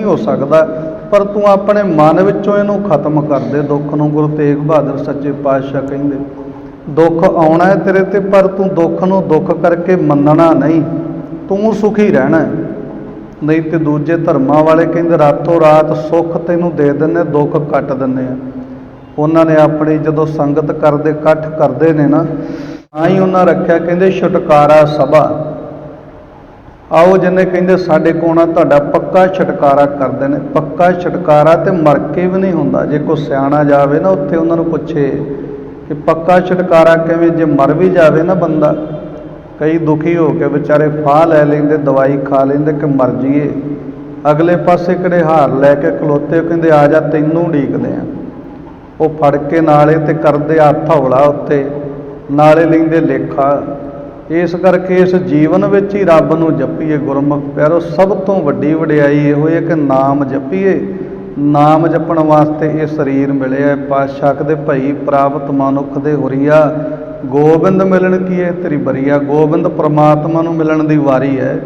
ਨਹੀਂ ਹੋ ਸਕਦਾ, ਪਰ ਤੂੰ ਆਪਣੇ ਮਨ ਵਿੱਚੋਂ ਇਹਨੂੰ ਖਤਮ ਕਰ ਦੇ, ਦੁੱਖ ਨੂੰ ਗੁਰੂ ਤੇਗ ਬਹਾਦਰ ਸੱਚੇ ਪਾਤਸ਼ਾਹ ਕਹਿੰਦੇ, ਦੁੱਖ ਆਉਣਾ ਹੈ ਤੇਰੇ ਤੇ, ਪਰ ਤੂੰ ਦੁੱਖ ਨੂੰ ਦੁੱਖ ਕਰਕੇ ਮੰਨਣਾ ਨਹੀਂ, ਤੂੰ ਸੁਖੀ ਰਹਿਣਾ ਨਹੀਂ ਤੇ ਦੂਜੇ ਧਰਮਾਂ ਵਾਲੇ ਕਹਿੰਦੇ, ਰਾਤੋਂ ਰਾਤ ਸੁੱਖ ਤੈਨੂੰ ਦੇ ਦਿੰਦੇ, ਦੁੱਖ ਕੱਟ ਦਿੰਦੇ ਆ। ਉਹਨਾਂ ਨੇ ਆਪਣੀ ਜਦੋਂ ਸੰਗਤ ਕਰਦੇ, ਇਕੱਠ ਕਰਦੇ ਨੇ ਨਾ, ਤਾਂ ਹੀ ਉਹਨਾਂ ਰੱਖਿਆ, ਕਹਿੰਦੇ, ਛੁਟਕਾਰਾ ਸਭਾ। ਆਓ ਜਿੰਨੇ ਕਹਿੰਦੇ ਸਾਡੇ ਕੋਣਾ ਤੁਹਾਡਾ ਪੱਕਾ ਛੁਟਕਾਰਾ ਕਰਦੇ ਨੇ। ਪੱਕਾ ਛੁਟਕਾਰਾ ਤੇ ਮਰ ਕੇ ਵੀ ਨਹੀਂ ਹੁੰਦਾ। ਜੇ ਕੋਈ ਸਿਆਣਾ ਜਾਵੇ ਨਾ, ਉੱਥੇ ਉਹਨਾਂ ਨੂੰ ਪੁੱਛੇ ਕਿ ਪੱਕਾ ਛੁਟਕਾਰਾ ਕਿਵੇਂ? ਜੇ ਮਰ ਵੀ ਜਾਵੇ ਨਾ ਬੰਦਾ, ਕਈ ਦੁਖੀ ਹੋ ਕੇ ਵਿਚਾਰੇ ਫਾਹ ਲੈ ਲੈਂਦੇ, ਦਵਾਈ ਖਾ ਲੈਂਦੇ ਕਿ ਮਰ ਜੀਏ ਅਗਲੇ ਪਾਸੇ ਕਿਹੜੇ ਹਾਰ ਲੈ ਕੇ ਖਲੋਤੇ ਕਹਿੰਦੇ, ਆ ਜਾ, ਤੈਨੂੰ ਉਡੀਕਦੇ ਆ। ਉਹ ਫੜ ਕੇ ਨਾਲੇ ਤੇ ਕਰਦੇ ਹੱਥ ਹੌਲਾ ਉੱਤੇ। ਨਾਲੇ ਲੈਂਦੇ ਲੇਖਾ। ਇਸ ਕਰਕੇ ਇਸ ਜੀਵਨ ਵਿੱਚ ਹੀ ਰੱਬ ਨੂੰ ਜਪੀਏ, ਗੁਰਮੁਖ ਪਿਆਰੋ, ਸਭ ਤੋਂ ਵੱਡੀ ਵਡਿਆਈ ਇਹੋ ਹੈ ਕਿ ਨਾਮ ਜਪੀਏ। ਨਾਮ ਜਪਣ ਵਾਸਤੇ ਇਹ ਸਰੀਰ ਮਿਲਿਆ ਹੈ। ਪਾਤਸ਼ਾਹ ਦੇ ਭਈ ਪ੍ਰਾਪਤ ਮਨੁੱਖ ਦੇ ਹੁਰੀਆ। ਗੋਬਿੰਦ ਮਿਲਣ ਕੀ ਹੈ? ਤੇਰੀ ਬਰੀਆ। ਗੋਬਿੰਦ ਪ੍ਰਮਾਤਮਾ ਨੂੰ ਮਿਲਣ ਦੀ ਵਾਰੀ ਹੈ।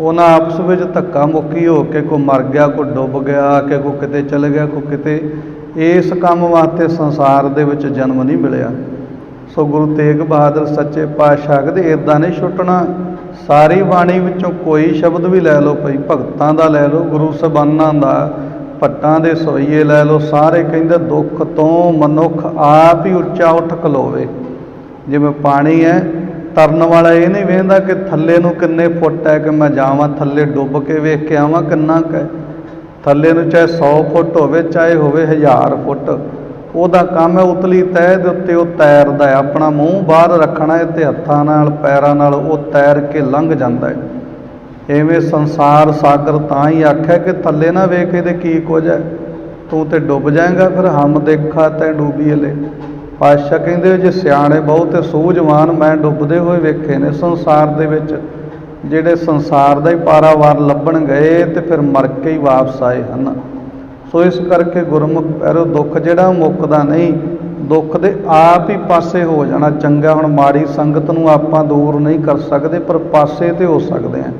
ਉਹਨਾਂ ਆਪਸ ਵਿੱਚ ਧੱਕਾ ਮੁੱਕੀ ਹੋ ਕੇ ਕੋ ਮਰ ਗਿਆ ਕੋ ਡੁੱਬ ਗਿਆ ਕਿ ਕੋ ਕਿਤੇ ਚਲ ਗਿਆ ਕੋ ਕਿਤੇ। ਇਸ ਕੰਮ ਵਾਸਤੇ ਸੰਸਾਰ ਦੇ ਵਿੱਚ ਜਨਮ ਨਹੀਂ ਮਿਲਿਆ। ਸੋ ਗੁਰੂ ਤੇਗ ਬਹਾਦਰ ਸੱਚੇ ਪਾਤਸ਼ਾਹ ਕਹਿੰਦੇ ਇਦਾਂ ਨਹੀਂ ਛੁੱਟਣਾ ਸਾਰੀ ਬਾਣੀ ਵਿੱਚੋਂ ਕੋਈ ਸ਼ਬਦ ਵੀ ਲੈ ਲਓ, ਭਈ ਭਗਤਾਂ ਦਾ ਲੈ ਲਓ, ਗੁਰੂ ਸਬਾਨਾਂ ਦਾ, ਭੱਟਾਂ ਦੇ ਸੋਈਏ ਲੈ ਲਓ, ਸਾਰੇ ਕਹਿੰਦੇ ਦੁੱਖ ਤੋਂ ਮਨੁੱਖ ਆਪ ਹੀ ਉੱਚਾ ਉੱਠ ਖਲੋਵੇ। ਜਿਵੇਂ ਪਾਣੀ ਹੈ, ਤਰਨ ਵਾਲਾ ਇਹ ਨਹੀਂ ਵੇਖਦਾ ਕਿ ਥੱਲੇ ਨੂੰ ਕਿੰਨੇ ਫੁੱਟ ਹੈ ਕਿ ਮੈਂ ਜਾਵਾਂ, ਥੱਲੇ ਡੁੱਬ ਕੇ ਵੇਖ ਕੇ ਆਵਾਂ ਕਿੰਨਾ ਕੁ ਹੈ। ਥੱਲੇ ਨੂੰ ਚਾਹੇ 100 ਫੁੱਟ ਹੋਵੇ, ਚਾਹੇ ਹੋਵੇ 1000 ਫੁੱਟ। ਉਹਦਾ ਕੰਮ ਹੈ ਉਤਲੀ ਤਹਿ ਦੇ ਉੱਤੇ ਉਹ ਤੈਰਦਾ ਹੈ। ਆਪਣਾ ਮੂੰਹ ਬਾਹਰ ਰੱਖਣਾ ਹੈ ਤੇ ਹੱਥਾਂ ਨਾਲ, ਪੈਰਾਂ ਨਾਲ ਉਹ ਤੈਰ ਕੇ ਲੰਘ ਜਾਂਦਾ ਹੈ। ਐਵੇਂ ਸੰਸਾਰ ਸਾਗਰ ਤਾਂ ਹੀ ਆਖਿਆ ਕਿ ਥੱਲੇ ਨਾ ਵੇਖ ਇਹਦੇ ਕੀ ਕੁਝ ਹੈ। ਤੂੰ ਤੇ ਡੁੱਬ ਜਾਏਗਾ, ਫਿਰ ਹਮ ਦੇਖਾ ਤੈ ਡੂਬੀ ਹਲੇ। ਪਾਤਸ਼ਾਹ ਕਹਿੰਦੇ ਜੇ ਸਿਆਣੇ ਬਹੁਤ ਸੂਝਵਾਨ ਮੈਂ ਡੁੱਬਦੇ ਹੋਏ ਵੇਖੇ ਨੇ ਸੰਸਾਰ ਦੇ ਵਿੱਚ, ਜਿਹੜੇ ਸੰਸਾਰ ਦਾ ਹੀ ਪਾਰਾਵਾਰ ਲੱਭਣ ਗਏ ਤੇ ਫਿਰ ਮਰ ਕੇ ਹੀ ਵਾਪਸ ਆਏ ਹਨ। ਸੋ ਇਸ ਕਰਕੇ ਗੁਰਮੁਖ ਪੈਰੋ ਦੁੱਖ ਜਿਹੜਾ ਮੁੱਕਦਾ ਨਹੀਂ, ਦੁੱਖ ਦੇ ਆਪ ਹੀ ਪਾਸੇ ਹੋ ਜਾਣਾ ਚੰਗਾ। ਹੁਣ ਮਾੜੀ ਸੰਗਤ ਨੂੰ ਆਪਾਂ ਦੂਰ ਨਹੀਂ ਕਰ ਸਕਦੇ, ਪਰ ਪਾਸੇ ਤੇ ਹੋ ਸਕਦੇ ਆ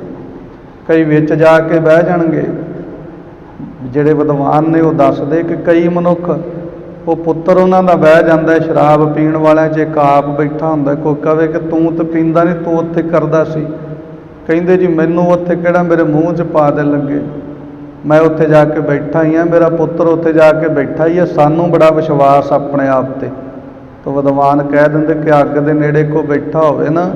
ਕਈ ਵਿੱਚ ਜਾ ਕੇ ਬਹਿ ਜਾਣਗੇ। ਜਿਹੜੇ ਵਿਦਵਾਨ ਨੇ ਉਹ ਦੱਸਦੇ ਕਿ ਕਈ ਮਨੁੱਖ, ਉਹ ਪੁੱਤਰ ਉਹਨਾਂ ਦਾ ਬਹਿ ਜਾਂਦਾ ਸ਼ਰਾਬ ਪੀਣ ਵਾਲਿਆਂ 'ਚ, ਇੱਕ ਆਪ ਬੈਠਾ ਹੁੰਦਾ ਕੋਈ ਕਵੇ ਕਿ ਤੂੰ ਤਾਂ ਪੀਂਦਾ ਨਹੀਂ, ਤੂੰ ਉੱਥੇ ਕਰਦਾ ਸੀ। ਕਹਿੰਦੇ ਜੀ, ਮੈਨੂੰ ਉੱਥੇ ਕਿਹੜਾ ਮੇਰੇ ਮੂੰਹ 'ਚ ਪਾ ਦੇ ਲੱਗੇ? ਮੈਂ ਉੱਥੇ ਜਾ ਕੇ ਬੈਠਾ ਹੀ ਆ, ਮੇਰਾ ਪੁੱਤਰ ਉੱਥੇ ਜਾ ਕੇ ਬੈਠਾ ਹੀ ਆ। ਸਾਨੂੰ ਬੜਾ ਵਿਸ਼ਵਾਸ ਆਪਣੇ ਆਪ ਤੇ। ਤੋ ਵਿਦਵਾਨ ਕਹਿ ਦਿੰਦੇ ਕਿ ਅੱਗ ਦੇ ਨੇੜੇ ਕੋ ਬੈਠਾ ਹੋਵੇ ਨਾ,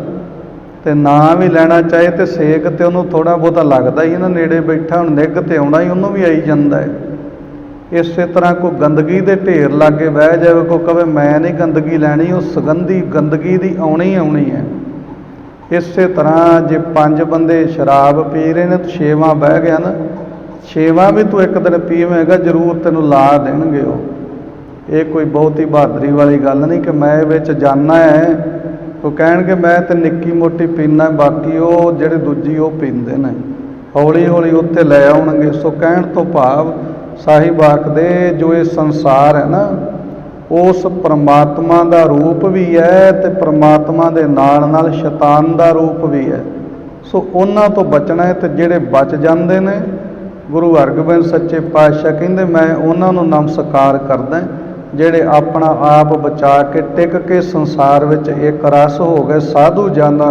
ਤੇ ਨਾ ਵੀ ਲੈਣਾ ਚਾਹੇ ਤੇ ਸੇਕ ਤੇ ਉਹਨੂੰ ਥੋੜਾ ਬਹੁਤਾ ਲੱਗਦਾ ਹੀ ਨਾ, ਨੇੜੇ ਬੈਠਾ ਹੁਣ ਨਿੱਘ ਤੇ ਆਉਣਾ ਹੀ, ਉਹਨੂੰ ਵੀ ਆਈ ਜਾਂਦਾ ਹੈ। ਇਸੇ ਤਰ੍ਹਾਂ ਕੋ ਗੰਦਗੀ ਦੇ ਢੇਰ ਲਾਗੇ ਬਹਿ ਜਾਵੇ ਕੋ ਕਵੇ ਮੈਂ ਨਹੀਂ ਗੰਦਗੀ ਲੈਣੀ, ਉਹ ਸੁਗੰਧੀ ਗੰਦਗੀ ਦੀ ਆਉਣੀ ਆਉਣੀ ਹੈ। ਇਸੇ ਤਰ੍ਹਾਂ ਜੇ ਪੰਜ ਬੰਦੇ ਸ਼ਰਾਬ ਪੀ ਰਹੇ ਨੇ, ਤੇ ਛੇਵਾਂ ਬਹਿ ਗਿਆ ਨਾ ਛੇਵਾਂ ਵੀ ਤੂੰ ਇੱਕ ਦਿਨ ਪੀਵੇਂਗਾ, ਜ਼ਰੂਰ ਤੈਨੂੰ ਲਾ ਦੇਣਗੇ ਉਹ। ਇਹ ਕੋਈ ਬਹੁਤੀ ਬਹਾਦਰੀ ਵਾਲੀ ਗੱਲ ਨਹੀਂ ਕਿ ਮੈਂ ਇਹ ਵਿੱਚ ਜਾਣਾ ਹੈ। ਉਹ ਕਹਿਣਗੇ, ਮੈਂ ਤੇ ਨਿੱਕੀ ਮੋਟੀ ਪੀਣਾ ਬਾਕੀ ਉਹ ਜਿਹੜੇ ਦੂਜੀ ਉਹ ਪੀਂਦੇ ਨੇ। ਹੌਲੀ ਹੌਲੀ ਉੱਥੇ ਲੈ ਆਉਣਗੇ। ਸੋ ਕਹਿਣ ਤੋਂ ਭਾਵ ਸਾਹਿਬ ਦੇ ਜੋ ਇਹ ਸੰਸਾਰ ਹੈ ਨਾ, ਉਸ ਪ੍ਰਮਾਤਮਾ ਦਾ ਰੂਪ ਵੀ ਹੈ ਤੇ ਪ੍ਰਮਾਤਮਾ ਦੇ ਨਾਲ ਨਾਲ ਸ਼ੈਤਾਨ ਦਾ ਰੂਪ ਵੀ ਹੈ। ਸੋ ਉਹਨਾਂ ਤੋਂ ਬਚਣਾ ਹੈ ਤੇ ਜਿਹੜੇ ਬਚ ਜਾਂਦੇ ਨੇ ਗੁਰੂ ਹਰਗੋਬਿੰਦ ਸੱਚੇ ਪਾਤਸ਼ਾਹ ਕਹਿੰਦੇ, ਮੈਂ ਉਹਨਾਂ ਨੂੰ ਨਮਸਕਾਰ ਕਰਦਾ ਜਿਹੜੇ ਆਪਣਾ ਆਪ ਬਚਾ ਕੇ ਟਿਕ ਕੇ ਸੰਸਾਰ ਵਿੱਚ ਇੱਕ ਰਸ ਹੋ ਗਏ, ਸਾਧੂ ਜਨ